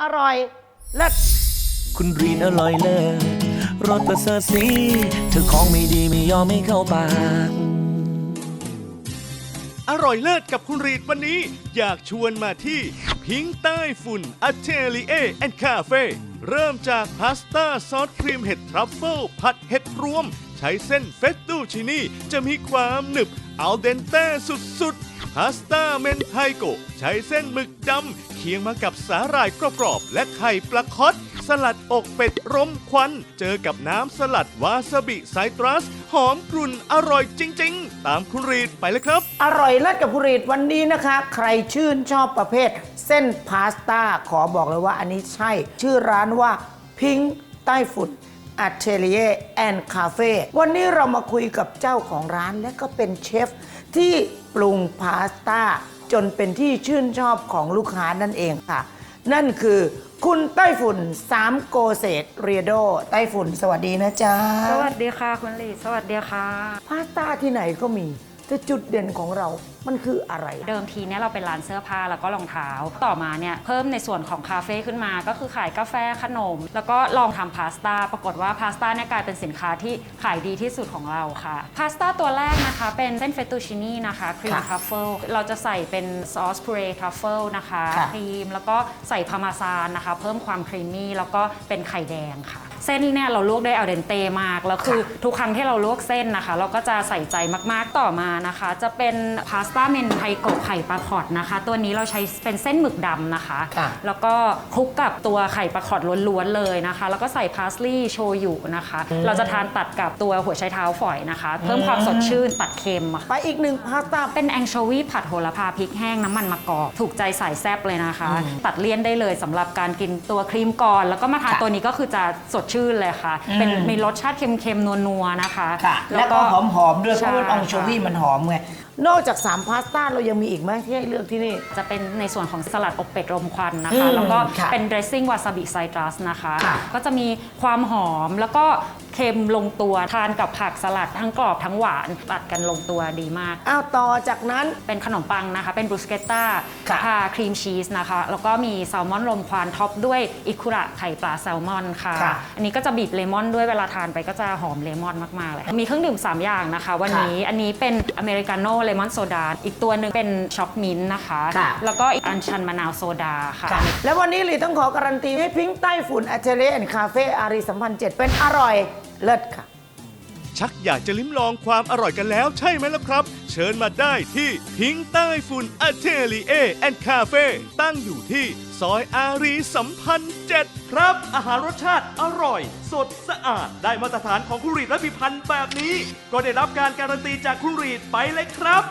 อร่อยเลิศคุณรีนอร่อยเลิศรสประเสริฐสีเธอของไม่ดีไม่ยอมไม่เข้าปาก อร่อยเลิศกับคุณรีดวันนี้ อยากชวนมาที่พิงใต้ฝุ่นอัเทลีเอแอนด์คาเฟ่เริ่มจากพาสต้าซอสครีมเห็ดทรัฟเฟิลผัดเห็ดรวม ใช้เส้นเฟตตูชินีจะมีความหนึบ อัลเดนเต้สุดๆพาสต้าเมนไทโกะใช้เส้นหมึกดำเคียงมากับสาหร่ายกรอบๆและไข่ปลาคอตสลัดอกเป็ดรมควัน เจอกับน้ำสลัดวาซาบิไซตรัส หอมกรุ่นอร่อยจริง ๆ ตามคุณรีดไปเลยครับ อร่อยเลิศกับคุณรีดวันนี้นะคะ ใครชื่นชอบประเภท เส้นพาสต้าขอบอกเลยว่าอันนี้ใช่ ชื่อร้านว่าพิงใต้ฝุ่น อัเทเลียแอนด์คาเฟ่วันนี้เรามาคุยกับเจ้าของร้านและก็เป็นเชฟที่ปรุงพาสต้า จนเป็นที่ชื่นชอบของลูกค้านั่นเองค่ะ นั่นคือคุณไต้ฝุ่นสามโกเศษเรียโดไต้ฝุ่น สวัสดีนะจ๊ะ สวัสดีค่ะคุณลีสวัสดีค่ะ พาสต้าที่ไหนก็มีแต่จุดเด่นของเรา มันคืออะไรเดิมทีเนี่ยเราเป็นร้านเสื้อผ้าแล้วก็รองเท้า ต่อมาเนี่ยเพิ่มในส่วนของคาเฟ่ขึ้นมา ก็คือขายกาแฟขนม แล้วก็ลองทำพาสต้าปรากฏว่าพาสต้าเนี่ยกลายเป็นสินค้าที่ขายดีที่สุดของเราค่ะพาสต้าตัวแรกนะคะเป็นเส้นเฟตตูชินีนะคะครีมค่ะทรัฟเฟิลเราจะใส่เป็นซอสพูเรทรัฟเฟิลนะคะค่ะ ครีมแล้วก็ใส่พาร์มาซานนะคะ เพิ่มความครีมมี่แล้วก็เป็นไข่แดงค่ะ เส้นเนี่ยเราลวกได้เอาเดนเตมากแล้วคือทุกครั้งที่เราลวกเส้นนะคะ เราก็จะใส่ใจมากๆต่อมานะคะ จะเป็นพาสต้าเมนไทโกะไข่ปลาขอดนะคะ ตัวนี้เราใช้เป็นเส้นหมึกดำนะคะ ค่ะแล้วก็คลุกกับตัวไข่ปลาขอดล้วนๆเลยนะคะ แล้วก็ใส่พาสลีย์โชยุนะคะ เราจะทานตัดกับตัวหัวไชเท้าฝอยนะคะ เพิ่มความสดชื่นตัดเค็มอะค่ะ ไปอีกหนึ่งพาสต้า เป็นแองโชวีผัดโหระพาพริกแห้งน้ำมันมะกอกถูกใจสายแซบเลยนะคะ ตัดเลี่ยนได้เลยสำหรับการกินตัวครีมก่อน แล้วก็มาทานค่ะตัวนี้ก็คือจะสดชื่นเลยค่ะ เป็นอืมมีรสชาติเค็มๆนัวๆนะคะ ค่ะ แล้วก็หอมๆด้วยเพราะว่าใช่อองโชวีมันหอมไงนอกจาก 3 พาสต้าเรายังมีอีกไหมที่ให้เลือกที่นี่ จะเป็นในส่วนของสลัดอกเป็ดรมควันนะอืคะมแล้วก็ค่ะเป็น dressing wasabi citrus นะคะ ค่ะ ก็จะมีความหอมแล้วก็เค็มลงตัว ทานกับผักสลัดทั้งกรอบทั้งหวานตัดกันลงตัวดีมาก อ้าวต่อจากนั้น เป็นขนมปังนะคะ เป็นบรูสเกตตาค่ะ ทาครีมชีสนะคะ แล้วก็มีแซลมอนลมควันท็อปด้วยอิคุระไข่ปลาแซลมอนค่ะ ค่ะอันนี้ก็จะบีบเลมอนด้วยเวลาทานไปก็จะหอมเลมอนมากๆเลย มีเครื่องดื่ม 3 อย่างนะคะ วันนี้อันนี้เป็นอเมริกาโน่เลมอนโซดาอีกตัวหนึ่งเป็นช็อกมิ้นท์นะคะ ค่ะ แล้วก็อีกอันชันมะนาวโซดาค่ะ ค่ะแล้ววันนี้ลีต้องขอการันตีให้พิงค์ใต้ฝุ่นอัเทเลียนคาเฟ่อารีสัมพันธ์เจ็ดเป็นอร่อย เลิศค่ะ ชักอยากจะลิ้มลองความอร่อยกันแล้วใช่ไหมล่ะครับ เชิญมาได้ที่พิงใต้ฝุ่นอเทลีเอแอนด์คาเฟ่ตั้งอยู่ที่ซอยอารีสัมพันธ์เจ็ดครับ อาหารรสชาติอร่อย สดสะอาด ได้มาตรฐานของคุณรีดและพิพันธ์แบบนี้ ก็ได้รับการการันตีจากคุณรีดไปเลยครับ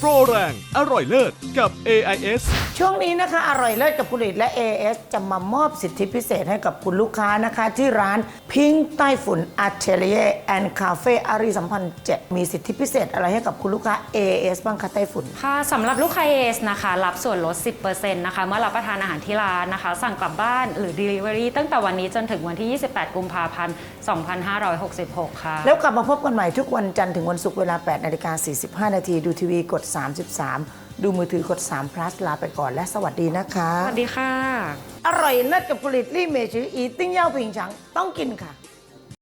โปรแรง อร่อยเลิศกับ AIS ช่วงนี้นะคะ อร่อยเลิศกับผลิตและ AS จะมามอบสิทธิพิเศษให้กับคุณลูกค้านะคะ ที่ร้านพิงใต้ฝุ่นอัเทเลียแอนด์คาเฟ่อารีสัมพันธ์เจ็ดมีสิทธิพิเศษอะไรให้กับคุณลูกค้า AS บ้างคะไต้ฝุ่น ค่ะสำหรับลูกค้า AS นะคะ รับส่วนลด 10%นะคะ เมื่อรับประทานอาหารที่ร้านนะคะ สั่งกลับบ้านหรือ Delivery ตั้งแต่วันนี้จนถึงวันที่ 28 กุมภาพันธ์ 2566 ค่ะ แล้วกลับมาพบกันใหม่ทุกวันจันทร์ถึงวันศุกร์เวลา 8นาฬิกา45 นาทีดูทีวีกด33 ดูมือถือกด3 plus ลาไปก่อนและสวัสดีนะคะ สวัสดีค่ะ อร่อยเลิศกับผลิตลี่เมชืออีติ้งเย่าผิงฉังต้องกินค่ะ